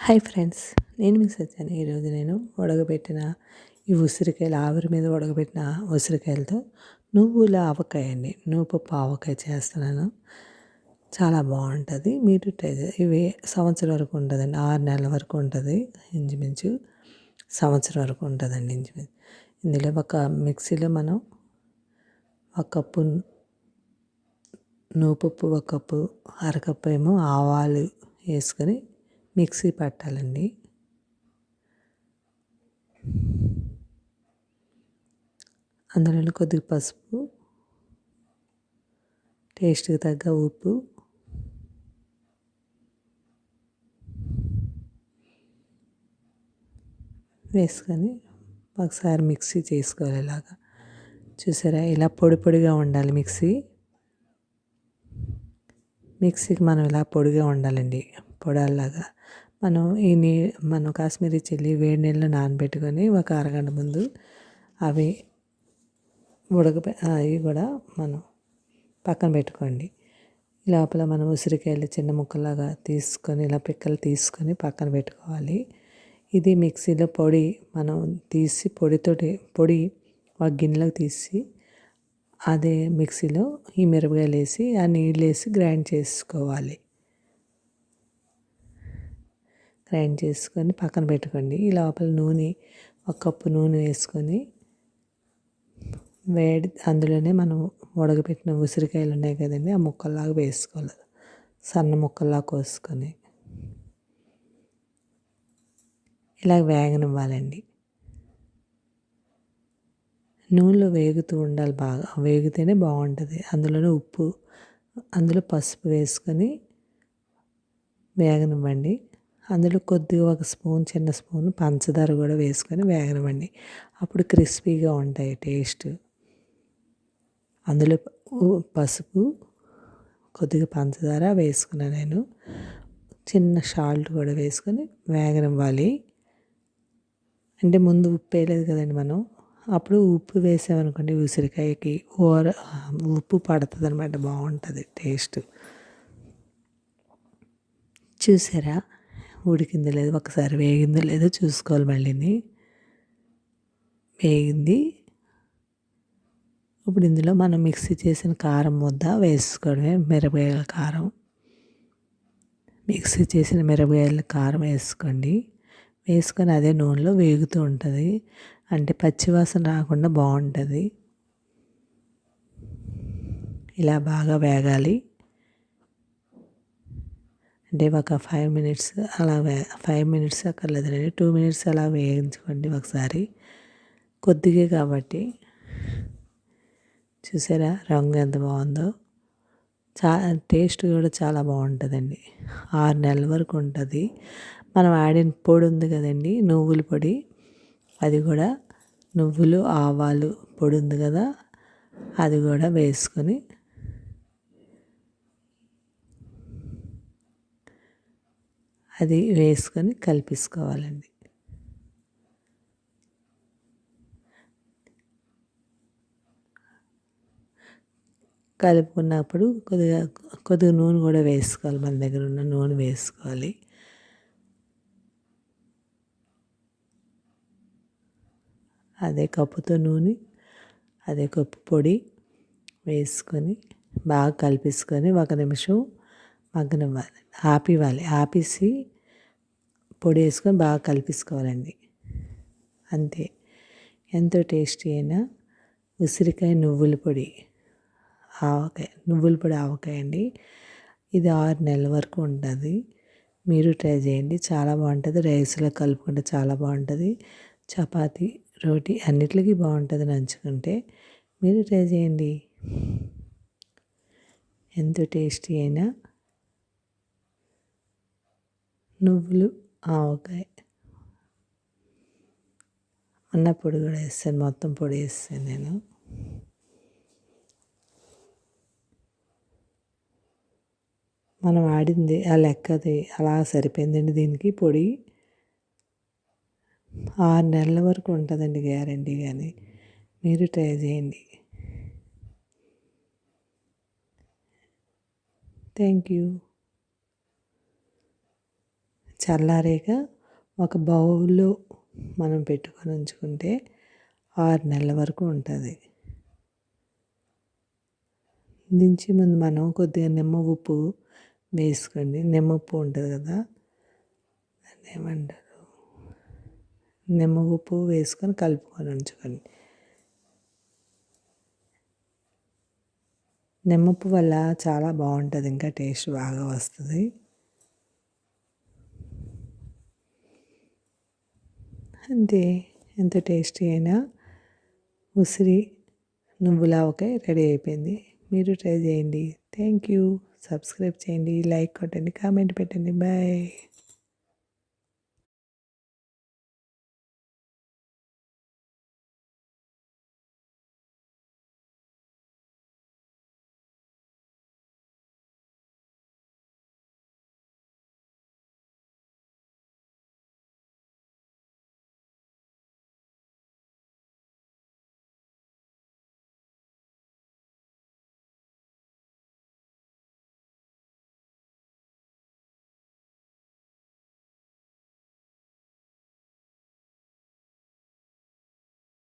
Hi friends నేను మీకు సత్యాన్ని ఈరోజు నేను ఉడకబెట్టిన ఈ ఉసిరికాయలు ఆవిరి మీద ఉడకబెట్టిన ఉసిరికాయలతో నువ్వుల ఆవకాయ అండి. నువ్వు పప్పు ఆవకాయ చేస్తున్నాను. చాలా బాగుంటుంది. మీరు ట్రై ఇవి సంవత్సరం వరకు ఉంటుందండి. ఆరు నెలల వరకు ఉంటుంది ఇంచుమించు. సంవత్సరం వరకు ఉంటుందండి ఇంచుమించు. ఇందులో ఒక మిక్సీలో మనం ఒక కప్పు నువ్వుపప్పు ఒక కప్పు అరకప్పు ఏమో ఆవాలు వేసుకొని మిక్సీ పట్టాలండి. అందులో కొద్దిగా పసుపు టేస్ట్కి తగ్గ ఉప్పు వేసుకొని ఒకసారి మిక్సీ చేసుకోవాలి ఇలాగా. చూసారా? ఇలా పొడి పొడిగా ఉండాలి మిక్సీ. మిక్సీకి మనం ఇలా పొడిగా ఉండాలండి. పొడాల్లాగా మనం ఈ నీ మనం కాశ్మీరీ చిల్లి వేడి నీళ్ళు నానబెట్టుకొని ఒక అరగంట ముందు అవి ఉడక అవి కూడా మనం పక్కన పెట్టుకోండి. లోపల మనం ఉసిరికాయలు చిన్న ముక్కలాగా తీసుకొని ఇలా పిక్కలు తీసుకొని పక్కన పెట్టుకోవాలి. ఇది మిక్సీలో పొడి మనం తీసి పొడితోటి పొడి ఒక గిన్నెలోకి తీసి అదే మిక్సీలో ఈ మిరపకాయలు వేసి ఆ నీళ్ళు వేసి గ్రైండ్ చేసుకోవాలి. గ్రైండ్ చేసుకొని పక్కన పెట్టుకోండి. ఈ లోపల నూనె ఒక కప్పు నూనె వేసుకొని వేడి అందులోనే మనం ఉడకబెట్టిన ఉసిరికాయలు ఉన్నాయి కదండి ఆ ముక్కల్లాగా వేసుకోవాలి. సన్న ముక్కల్లా కోసుకొని ఇలా వేగనివ్వాలండి. నూనెలో వేగుతూ ఉండాలి బాగా. వేగితేనే బాగుంటుంది. అందులోనే ఉప్పు అందులో పసుపు వేసుకొని వేగనివ్వండి. అందులో కొద్దిగా ఒక స్పూన్ చిన్న స్పూన్ పంచదార కూడా వేసుకొని వేగనివ్వండి. అప్పుడు క్రిస్పీగా ఉంటాయి టేస్ట్. అందులో పసుపు కొద్దిగా పంచదార వేసుకున్నాను నేను. చిన్న సాల్ట్ కూడా వేసుకొని వేగనివ్వాలి. అంటే ముందు ఉప్పు వేయలేదు కదండి మనం. అప్పుడు ఉప్పు వేసామనుకోండి ఉసిరికాయకి ఓర ఉప్పు పడుతుంది అనమాట బాగుంటుంది టేస్ట్. చూసారా? ఉడికింది లేదు ఒకసారి వేగిందో లేదో చూసుకోవాలి మళ్ళీని వేగింది. ఇప్పుడు ఇందులో మనం మిక్సీ చేసిన కారం ముద్ద వేసుకోవడమే మిరపకాయల కారం. మిక్సీ చేసిన మిరపకాయల కారం వేసుకోండి. వేసుకొని అదే నూనెలో వేగుతూ ఉంటుంది. అంటే పచ్చివాసన రాకుండా బాగుంటుంది. ఇలా బాగా వేగాలి. అంటే ఒక ఫైవ్ మినిట్స్ అలా ఫైవ్ మినిట్స్ అక్కర్లేదండి టూ మినిట్స్ అలా వేయించుకోండి ఒకసారి. కొద్దిగా కాబట్టి. చూసారా? రంగు ఎంత బాగుందో. చా టేస్ట్ కూడా చాలా బాగుంటుందండి. ఆరు నెలల వరకు ఉంటుంది. మనం ఆడిన పొడి ఉంది కదండి నువ్వుల పొడి. అది కూడా నువ్వులు ఆవాలు పొడి ఉంది కదా అది కూడా వేసుకొని అది వేసుకొని కలిపేసుకోవాలండి. కలుపుకున్నప్పుడు కొద్దిగా కొద్దిగా నూనె కూడా వేసుకోవాలి మన దగ్గర ఉన్న నూనె వేసుకోవాలి. అదే కప్పుతో నూనె అదే కప్పు పొడి వేసుకొని బాగా కలిపేసుకొని ఒక నిమిషం మగ్గనివ్వాలి ఆపివ్వాలి ఆపేసి పొడి వేసుకొని బాగా కలిపేసుకోవాలండి. అంతే. ఎంతో టేస్టీ అయినా ఉసిరికాయ నువ్వుల పొడి ఆవకాయ నువ్వుల పొడి ఆవకాయ అండి. ఇది ఆరు నెలల వరకు ఉంటుంది. మీరు ట్రై చేయండి. చాలా బాగుంటుంది. రైస్లో కలుపుకుంటే చాలా బాగుంటుంది. చపాతి రోటీ అన్నిటికీ బాగుంటుంది నంచుకుంటే. మీరు ట్రై చేయండి. ఎంతో టేస్టీ అయినా నువ్వులు ఆవకాయ. అన్న పొడి కూడా వేస్తాను మొత్తం పొడి వేస్తాను నేను. మనం ఆడింది ఆ లెక్కది అలా సరిపోయిందండి దీనికి పొడి. ఆరు నెలల వరకు ఉంటుందండి గ్యారంటీ కానీ మీరు ట్రై చేయండి. Thank you. చల్లారాక ఒక బౌల్లో మనం పెట్టుకొని ఉంచుకుంటే ఆరు నెలల వరకు ఉంటుంది. దించి ముందు మనం కొద్దిగా నిమ్మ ఉప్పు వేసుకోండి. నిమ్మ ఉప్పు ఉంటుంది కదా దాన్ని ఏమంటారు? నిమ్మ ఉప్పు వేసుకొని కలుపుకొని ఉంచుకోండి. నిమ్మప్పు వల్ల చాలా బాగుంటుంది. ఇంకా టేస్ట్ బాగా వస్తుంది. అంతే ఎంత టేస్టీ అయినా ఉసిరి నువ్వులావకాయ రెడీ అయిపోయింది. మీరు ట్రై చేయండి. Thank you. సబ్స్క్రైబ్ చేయండి. లైక్ కొట్టండి. కామెంట్ పెట్టండి. బాయ్.